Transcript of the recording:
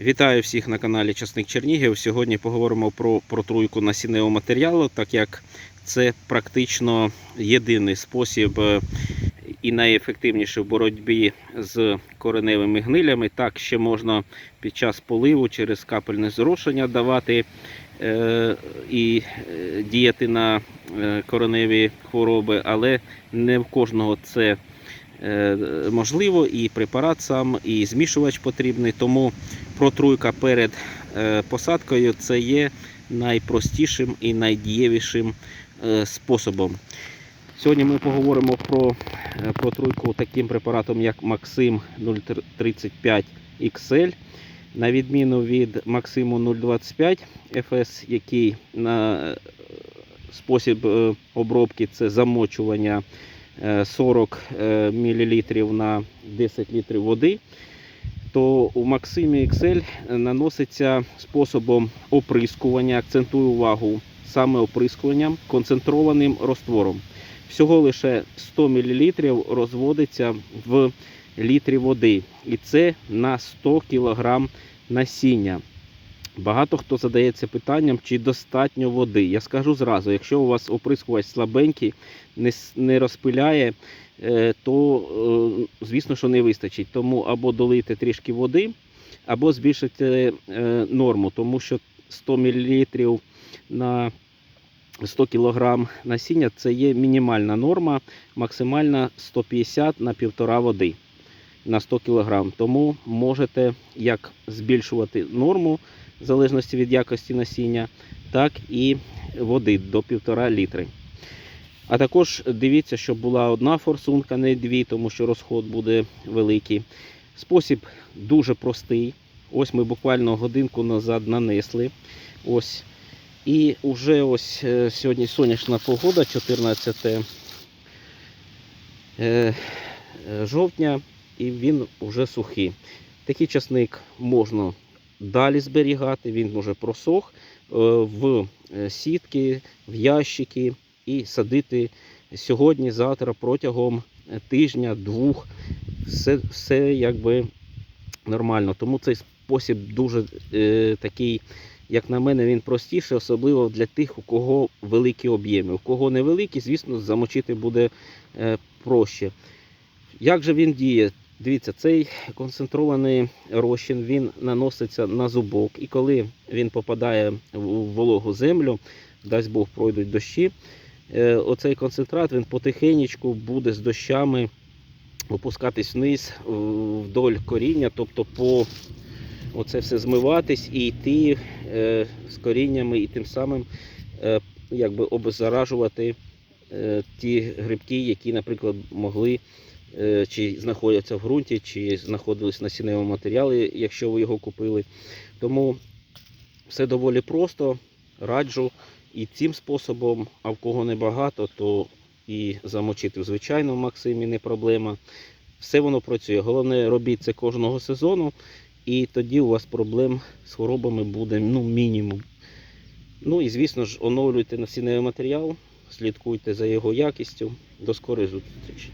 Вітаю всіх на каналі Часник Чернігів. Сьогодні поговоримо про протруйку насінневого матеріалу, так як це практично єдиний спосіб е, і найефективніший в боротьбі з кореневими гнилями. Так ще можна під час поливу через капельне зрошення давати е, і е, діяти на кореневі хвороби, але не в кожного це можливо, і препарат сам, і змішувач потрібний. Тому протруйка перед е, посадкою це є найпростішим і найдієвішим е, способом. Сьогодні ми поговоримо про е, протруйку таким препаратом, як Максим 035 XL. На відміну від Максиму 025 FS, який на е, спосіб е, обробки це замочування е, 40 мл на 10 літрів води, то у Максимі XL наноситься способом оприскування, акцентую увагу саме оприскуванням концентрованим розтвором. Всього лише 100 мл розводиться в літрі води, і це на 100 кг насіння. Багато хто задається питанням, чи достатньо води. Я скажу зразу, якщо у вас оприскувач слабенький, не, розпиляє, е, то е, звісно, що не вистачить. Тому або долити трішки води, або збільшити е, норму, тому що 100 мл на 100 кг насіння це є мінімальна норма, максимальна 150 на 1,5 води на 100 кг. Тому можете як збільшувати норму в залежності від якості насіння, так і води до 1,5 літри. А також дивіться, щоб була одна форсунка, не дві, тому що розход буде великий. Спосіб дуже простий. Ось ми буквально годинку назад нанесли. Ось. І вже ось е, сьогодні сонячна погода, 14 е, е, жовтня, і він вже сухий. Такий часник можна далі зберігати, він вже просох е, в е, сітки, в ящики і садити сьогодні, завтра протягом тижня, двох. Все, все якби нормально. Тому цей спосіб дуже е, такий, як на мене, він простіший, особливо для тих, у кого великі об'єми. У кого невеликі, звісно, замочити буде е, проще. Як же він діє? Дивіться, цей концентрований розчин він наноситься на зубок, і коли він попадає в вологу землю, дасть Бог пройдуть дощі, е, оцей концентрат він потихеньку буде з дощами опускатись вниз вдоль коріння, тобто по оце все змиватись і йти е, з коріннями, і тим самим е, якби обеззаражувати ті грибки, які, наприклад, могли чи знаходяться в ґрунті, чи знаходились на сіневому матеріалі, якщо ви його купили. Тому все доволі просто, раджу і цим способом, а в кого небагато, то і замочити в звичайному Максимі не проблема. Все воно працює. Головне, робіть це кожного сезону, і тоді у вас проблем з хворобами буде ну, мінімум. Ну і звісно ж, оновлюйте насінневий матеріал, слідкуйте за його якістю. До скорої зустрічі.